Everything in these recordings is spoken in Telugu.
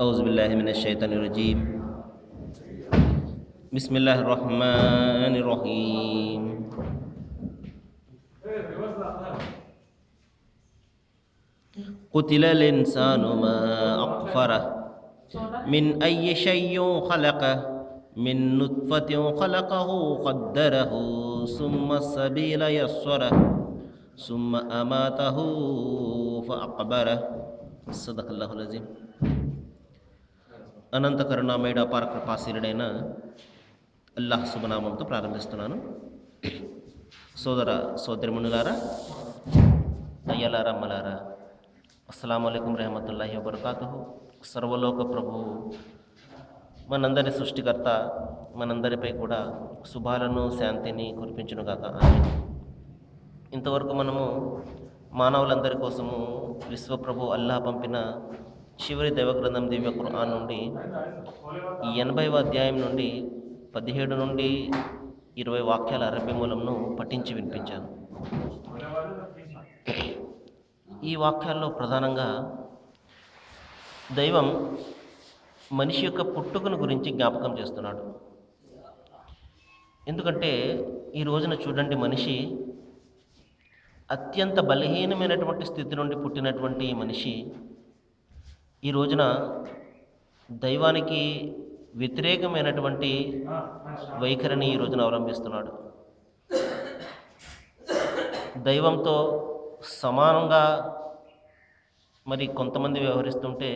أعوذ بالله من الشيطان الرجيم. بسم الله الرحمن الرحيم. قتل الإنسان ما أكفره من أي شيء خلقه؟ من نطفة خلقه قدره. ثم السبيل يسره. ثم أماته فأقبره. صدق الله العظيم. అనంత కరుణామయుడ అపార కృపాశీలుడైన అల్లాహ్ శుభనామంతో ప్రారంభిస్తున్నాను. సోదర సోదరిమునులారా అయ్యలారా అమ్మలారా అస్సలం అయికం రహమతుల్లాహి వబర్కాతు సర్వలోక ప్రభువు మనందరి సృష్టికర్త మనందరిపై కూడా శుభాలను శాంతిని కురిపించునుగాక ఆమె ఇంతవరకు మనము మానవులందరి కోసము విశ్వప్రభు అల్లాహ్ పంపిన చివరి దైవగ్రంథం దివ్య ఖురాన్ నుండి ఎనభైవ అధ్యాయం నుండి పదిహేడు నుండి ఇరవై వాక్యాల అరబ్బీ మూలంను పఠించి వినిపించాను. ఈ వాక్యాల్లో ప్రధానంగా దైవం మనిషి యొక్క పుట్టుకను గురించి జ్ఞాపకం చేస్తున్నాడు. ఎందుకంటే ఈ రోజున చూడండి మనిషి అత్యంత బలహీనమైనటువంటి స్థితి నుండి పుట్టినటువంటి ఈ మనిషి ఈ రోజున దైవానికి వ్యతిరేకమైనటువంటి వైఖరిని ఈ రోజున అవలంబిస్తున్నాడు. దైవంతో సమానంగా మరి కొంతమంది వ్యవహరిస్తుంటే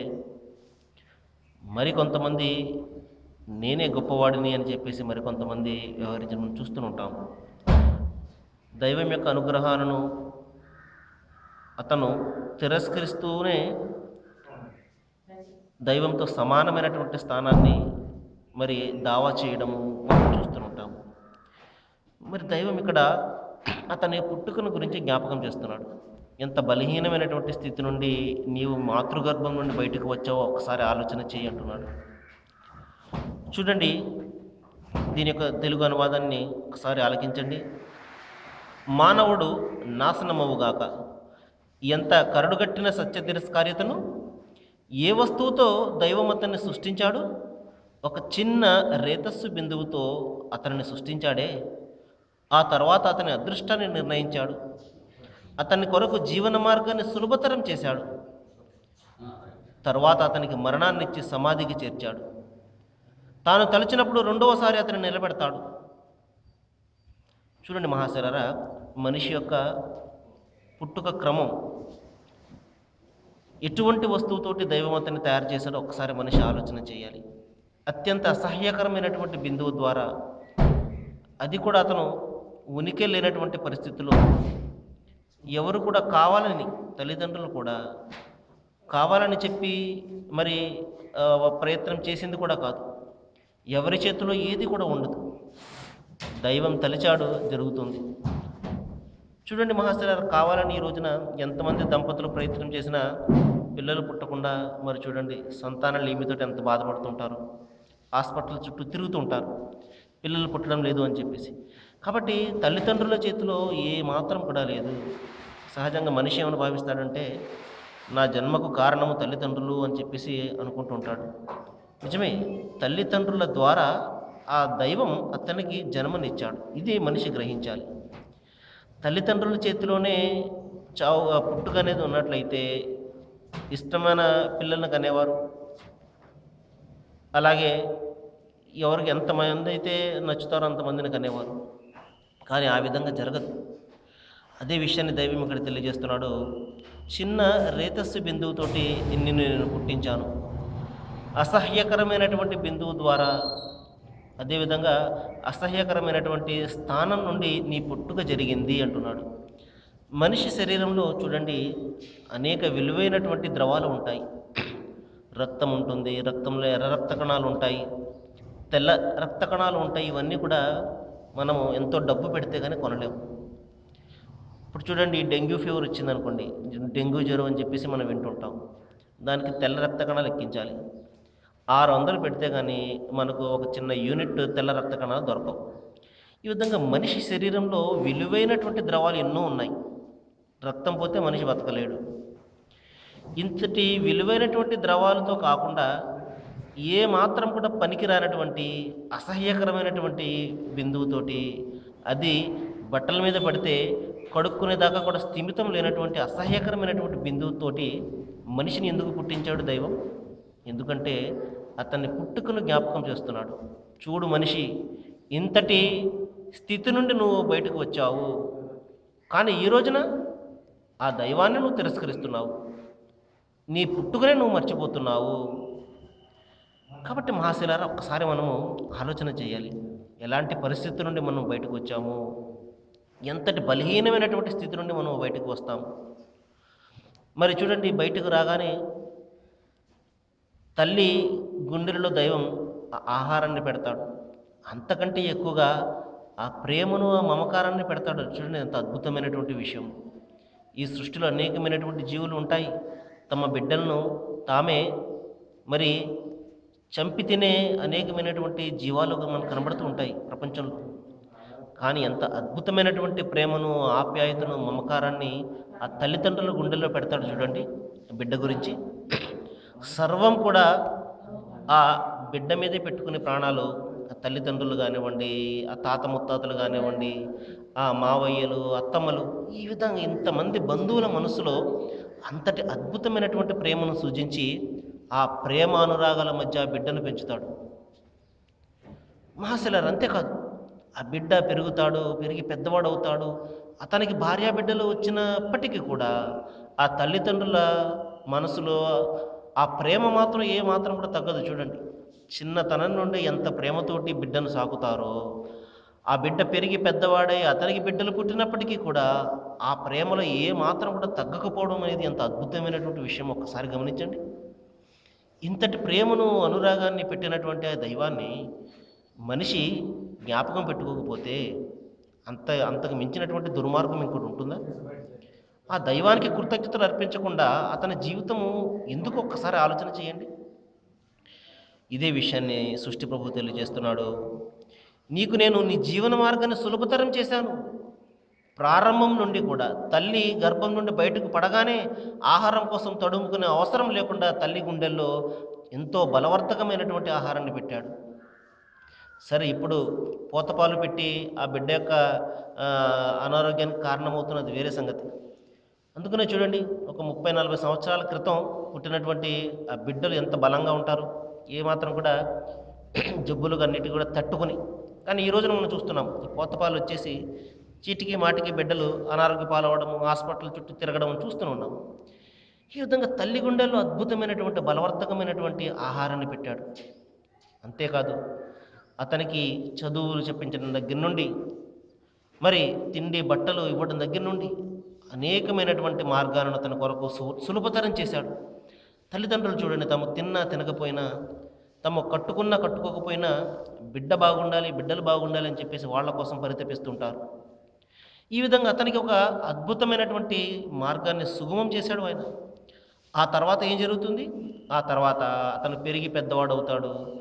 మరి కొంతమంది నేనే గొప్పవాడిని అని చెప్పేసి మరి కొంతమంది వ్యవహరించడం చూస్తూ ఉంటాం. దైవం యొక్క అనుగ్రహాలను అతను తిరస్కరిస్తూనే దైవంతో సమానమైనటువంటి స్థానాన్ని మరి దావా చేయడము మనం చూస్తూ ఉంటాము మరి దైవం ఇక్కడ అతని పుట్టుకను గురించి జ్ఞాపకం చేస్తున్నాడు. ఎంత బలహీనమైనటువంటి స్థితి నుండి నీవు మాతృగర్భం నుండి బయటకు వచ్చావో ఒకసారి ఆలోచన చేయి అంటున్నాడు. చూడండి దీని యొక్క తెలుగు అనువాదాన్ని ఒకసారి ఆలకించండి. మానవుడు నాశనమవుగాక ఎంత కరడుగట్టిన సత్య తిరస్కార్యతను ఏ వస్తువుతో దైవం అతన్ని సృష్టించాడు? ఒక చిన్న రేతస్సు బిందువుతో అతనిని సృష్టించాడే. ఆ తర్వాత అతని అదృష్టాన్ని నిర్ణయించాడు. అతని కొరకు జీవన మార్గాన్ని సులభతరం చేశాడు. తర్వాత అతనికి మరణాన్నిచ్చి సమాధికి చేర్చాడు. తాను తలిచినప్పుడు రెండవసారి అతన్ని నిలబెడతాడు. చూడండి మహాశరారా మనిషి యొక్క పుట్టుక క్రమం ఎటువంటి వస్తువుతోటి దైవం అతన్ని తయారు చేశాడో. ఒకసారి మనిషి ఆలోచన చేయాలి. అత్యంత అసహ్యకరమైనటువంటి బిందువు ద్వారా అది కూడా అతను ఉనికి లేనటువంటి పరిస్థితుల్లో ఎవరు కూడా కావాలని తల్లిదండ్రులు కూడా కావాలని చెప్పి మరి ప్రయత్నం చేసింది కూడా కాదు. ఎవరి చేతిలో ఏది కూడా ఉండదు. దైవం తలిచాడు జరుగుతుంది. చూడండి మహాశరారు కావాలని ఈ రోజున ఎంతమంది దంపతులు ప్రయత్నం చేసినా పిల్లలు పుట్టకుండా మరి చూడండి సంతాన లేమితో ఎంత బాధపడుతుంటారు. హాస్పిటల్ చుట్టూ తిరుగుతుంటారు పిల్లలు పుట్టడం లేదు అని చెప్పేసి. కాబట్టి తల్లిదండ్రుల చేతిలో ఏ మాత్రం కూడా లేదు. సహజంగా మనిషి ఏమని భావిస్తాడంటే నా జన్మకు కారణము తల్లిదండ్రులు అని చెప్పేసి అనుకుంటుంటాడు నిజమే తల్లిదండ్రుల ద్వారా ఆ దైవం అతనికి జన్మనిచ్చాడు. ఇది మనిషి గ్రహించాలి. తల్లిదండ్రుల చేతిలోనే చావు పుట్టుక అనేది ఉన్నట్లయితే ఇష్టమైన పిల్లల్ని కనేవారు. అలాగే ఎవరికి ఎంతమంది అయితే నచ్చుతారో అంతమందిని కనేవారు. కానీ ఆ విధంగా జరగదు. అదే విషయాన్ని దైవం ఇక్కడ తెలియజేస్తున్నాడు. చిన్న రేతస్సు బిందువుతోటి నిన్ను నేను పుట్టించాను. అసహ్యకరమైనటువంటి బిందువు ద్వారా అదేవిధంగా అసహ్యకరమైనటువంటి స్థానం నుండి నీ పుట్టుక జరిగింది అంటున్నాడు. మనిషి శరీరంలో చూడండి అనేక విలువైనటువంటి ద్రవాలు ఉంటాయి. రక్తం ఉంటుంది రక్తంలో ఎర్ర రక్త కణాలు ఉంటాయి తెల్ల రక్త కణాలు ఉంటాయి ఇవన్నీ కూడా మనము ఎంతో డబ్బు పెడితే కానీ కొనలేము ఇప్పుడు చూడండి డెంగ్యూ ఫీవర్ వచ్చిందనుకోండి డెంగ్యూ జ్వరం అని చెప్పేసి మనం వింటుంటాం. దానికి తెల్ల రక్త కణాలు ఎక్కించాలి. ఆరు వందలు పెడితే కానీ మనకు ఒక చిన్న యూనిట్ తెల్ల రక్త కణాలు దొరకవు. ఈ విధంగా మనిషి శరీరంలో విలువైనటువంటి ద్రవాలు ఎన్నో ఉన్నాయి. రక్తం పోతే మనిషి బతకలేడు. ఇంతటి విలువైనటువంటి ద్రవాలతో కాకుండా ఏ మాత్రం కూడా పనికిరానటువంటి అసహ్యకరమైనటువంటి బిందువుతోటి అది బట్టల మీద పడితే కడుక్కునేదాకా కూడా స్థిమితం లేనటువంటి అసహ్యకరమైనటువంటి బిందువుతోటి మనిషిని ఎందుకు పుట్టించాడు దైవం? ఎందుకంటే అతన్ని పుట్టుకను జ్ఞాపకం చేస్తున్నాడు. చూడు మనిషి ఇంతటి స్థితి నుండి నువ్వు బయటకు వచ్చావు. కానీ ఈ రోజున ఆ దైవాన్ని నువ్వు తిరస్కరిస్తున్నావు. నీ పుట్టుకనే నువ్వు మర్చిపోతున్నావు. కాబట్టి మహాశిలారా ఒక్కసారి మనము ఆలోచన చేయాలి. ఎలాంటి పరిస్థితి నుండి మనం బయటకు వచ్చాము? ఎంతటి బలహీనమైనటువంటి స్థితి నుండి మనం బయటకు వస్తాము? మరి చూడండి బయటకు రాగానే తల్లి గుండెలలో దైవం ఆ ఆహారాన్ని పెడతాడు. అంతకంటే ఎక్కువగా ఆ ప్రేమను ఆ మమకారాన్ని పెడతాడు. చూడండి ఎంత అద్భుతమైనటువంటి విషయం. ఈ సృష్టిలో అనేకమైనటువంటి జీవులు ఉంటాయి. తమ బిడ్డలను తామే మరి చంపి తినే అనేకమైనటువంటి జీవాలుగా మనకు కనబడుతూ ఉంటాయి ప్రపంచంలో. కానీ ఎంత అద్భుతమైనటువంటి ప్రేమను ఆప్యాయతను మమకారాన్ని ఆ తల్లిదండ్రుల గుండెల్లో పెడతాడు చూడండి బిడ్డ గురించి. సర్వం కూడా ఆ బిడ్డ మీదే పెట్టుకునే ప్రాణాలు ఆ తల్లిదండ్రులు కానివ్వండి ఆ తాత ముత్తాతలు కానివ్వండి ఆ మావయ్యలు అత్తమ్మలు ఈ విధంగా ఇంతమంది బంధువుల మనసులో అంతటి అద్భుతమైనటువంటి ప్రేమను సూచించి ఆ ప్రేమ అనురాగాల మధ్య ఆ బిడ్డను పెంచుతాడు. మహాశిలర్ అంతేకాదు. ఆ బిడ్డ పెరుగుతాడు పెరిగి పెద్దవాడు అవుతాడు అతనికి భార్యా బిడ్డలు వచ్చినప్పటికీ కూడా ఆ తల్లిదండ్రుల మనసులో ఆ ప్రేమ మాత్రం ఏ మాత్రం కూడా తగ్గదు. చూడండి చిన్నతనం నుండి ఎంత ప్రేమతోటి బిడ్డను సాకుతారో ఆ బిడ్డ పెరిగి పెద్దవాడై అతనికి బిడ్డలు పుట్టినప్పటికీ కూడా ఆ ప్రేమలో ఏ మాత్రం కూడా తగ్గకపోవడం అనేది ఎంత అద్భుతమైనటువంటి విషయం ఒక్కసారి గమనించండి. ఇంతటి ప్రేమను అనురాగాన్ని పెట్టినటువంటి ఆ దైవాన్ని మనిషి జ్ఞాపకం పెట్టుకోకపోతే అంత అంతకు మించినటువంటి దుర్మార్గం ఇంకోటి ఉంటుందా? ఆ దైవానికి కృతజ్ఞతలు అర్పించకుండా అతని జీవితము ఎందుకు ఒక్కసారి ఆలోచన చేయండి? ఇదే విషయాన్ని సృష్టి ప్రభు తెలియజేస్తున్నాడు. నీకు నేను నీ జీవన మార్గాన్ని సులభతరం చేశాను. ప్రారంభం నుండి కూడా తల్లి గర్భం నుండి బయటకు పడగానే ఆహారం కోసం తడుముకునే అవసరం లేకుండా తల్లి గుండెల్లో ఎంతో బలవర్ధకమైనటువంటి ఆహారాన్ని పెట్టాడు. సరే ఇప్పుడు పోతపాలు పెట్టి ఆ బిడ్డ యొక్క అనారోగ్యానికి కారణమవుతున్నది వేరే సంగతి. అందుకనే చూడండి ఒక ముప్పై నలభై సంవత్సరాల క్రితం పుట్టినటువంటి ఆ బిడ్డలు ఎంత బలంగా ఉంటారు. ఏమాత్రం కూడా జబ్బులు అన్నిటి కూడా తట్టుకొని కానీ ఈ రోజున మనం చూస్తున్నాం ఈ పోతపాలు వచ్చేసి చీటికి మాటికి బిడ్డలు అనారోగ్య పాలవడం హాస్పిటల్ చుట్టూ తిరగడం చూస్తూనే ఉన్నాం. ఈ విధంగా తల్లి గుండెల్లో అద్భుతమైనటువంటి బలవర్ధకమైనటువంటి ఆహారాన్ని పెట్టాడు. అంతేకాదు అతనికి చదువులు చెప్పించడం దగ్గర నుండి మరి తిండి బట్టలు ఇవ్వడం దగ్గర నుండి అనేకమైనటువంటి మార్గాలను తన కొరకు సు- సులభతరం చేశాడు. తల్లిదండ్రులు చూడండి తమ తిన్నా తినకపోయినా తమ కట్టుకున్నా కట్టుకోకపోయినా బిడ్డ బాగుండాలి బిడ్డలు బాగుండాలి అని చెప్పేసి వాళ్ళ కోసం పరితపిస్తుంటారు. ఈ విధంగా అతనికి ఒక అద్భుతమైనటువంటి మార్గాన్ని సుగమం చేశాడు ఆయన. ఆ తర్వాత ఏం జరుగుతుంది? ఆ తర్వాత అతను పెరిగి పెద్దవాడు అవుతాడు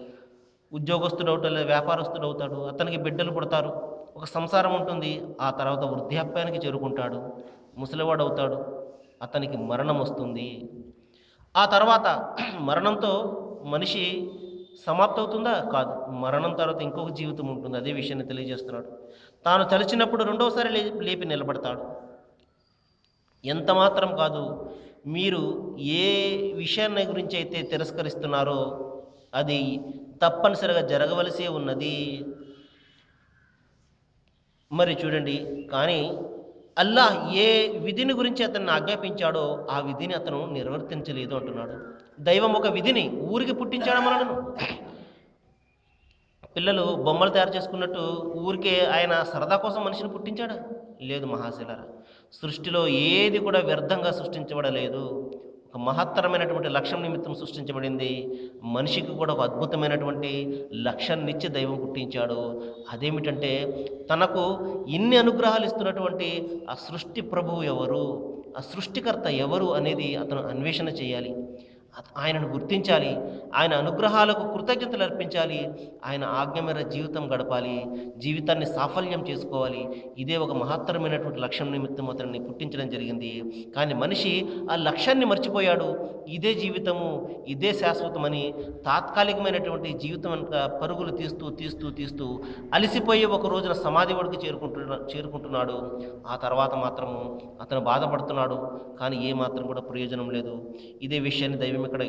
ఉద్యోగస్తుడు అవుతాడు లేదా వ్యాపారస్తుడు అవుతాడు అతనికి బిడ్డలు పుడతారు ఒక సంసారం ఉంటుంది ఆ తర్వాత వృద్ధాప్యానికి చేరుకుంటాడు. ముసలివాడు అవుతాడు అతనికి మరణం వస్తుంది. ఆ తర్వాత మరణంతో మనిషి సమాప్తవుతుందా కాదు. మరణం తర్వాత ఇంకొక జీవితం ఉంటుంది. అదే విషయాన్ని తెలియజేస్తున్నాడు. తాను తలిచినప్పుడు రెండవసారి లేపి నిలబడతాడు. ఎంత మాత్రం కాదు మీరు ఏ విషయాన్ని గురించి అయితే తిరస్కరిస్తున్నారో అది తప్పనిసరిగా జరగవలసే ఉన్నది. మరి చూడండి. కానీ అల్లాహ్ ఏ విధిని గురించి అతన్ని ఆజ్ఞాపించాడో ఆ విధిని అతను నిర్వర్తించలేదు అంటున్నాడు. దైవం ఒక విధిని ఊరికి పుట్టించాడు మనను. పిల్లలు బొమ్మలు తయారు చేసుకున్నట్టు ఊరికే ఆయన సరదా కోసం మనిషిని పుట్టించాడా? లేదు మహాశిలరా. సృష్టిలో ఏది కూడా వ్యర్థంగా సృష్టించబడలేదు. ఒక మహత్తరమైనటువంటి లక్ష్యం నిమిత్తం సృష్టించబడింది. మనిషికి కూడా ఒక అద్భుతమైనటువంటి లక్ష్యాన్నిచ్చి దైవం పుట్టించాడు. అదేమిటంటే తనకు ఇన్ని అనుగ్రహాలు ఇస్తున్నటువంటి ఆ సృష్టి ప్రభువు ఎవరు? ఆ సృష్టికర్త ఎవరు అనేది అతను అన్వేషణ చేయాలి. ఆయనను గుర్తించాలి. ఆయన అనుగ్రహాలకు కృతజ్ఞతలు అర్పించాలి. ఆయన ఆజ్ఞ మేర జీవితం గడపాలి. జీవితాన్ని సాఫల్యం చేసుకోవాలి. ఇదే ఒక మహత్తరమైనటువంటి లక్ష్యం నిమిత్తం అతన్ని పుట్టించడం జరిగింది. కానీ మనిషి ఆ లక్ష్యాన్ని మర్చిపోయాడు. ఇదే జీవితము ఇదే శాశ్వతమని తాత్కాలికమైనటువంటి జీవితం పరుగులు తీస్తూ తీస్తూ తీస్తూ అలసిపోయి ఒక రోజున సమాధి వడికి చేరుకుంటున్నా చేరుకుంటున్నాడు. ఆ తర్వాత మాత్రము అతను బాధపడుతున్నాడు. కానీ ఏ మాత్రం కూడా ప్రయోజనం లేదు. ఇదే విషయాన్ని దైవం ఇక్కడ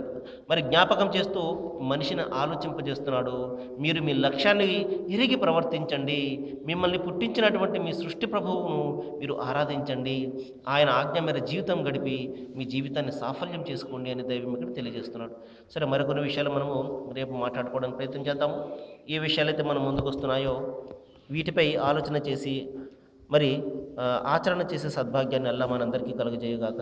మరి జ్ఞాపకం చేస్తూ మనిషిని ఆలోచింపజేస్తున్నాడు. మీరు మీ లక్ష్యాన్ని ఇరిగి ప్రవర్తించండి. మిమ్మల్ని పుట్టించినటువంటి మీ సృష్టి ప్రభువును మీరు ఆరాధించండి. ఆయన ఆజ్ఞ మేర జీవితం గడిపి మీ జీవితాన్ని సాఫల్యం చేసుకోండి అని దైవం ఇక్కడ తెలియజేస్తున్నాడు. సరే మరికొన్ని విషయాలు మనము రేపు మాట్లాడుకోవడానికి ప్రయత్నం చేద్దాము ఏ విషయాలైతే మనం ముందుకు వస్తున్నాయో వీటిపై ఆలోచన చేసి మరి ఆచరణ చేసే సద్భాగ్యాన్ని అల్లా మనందరికీ కలుగజేయగాక.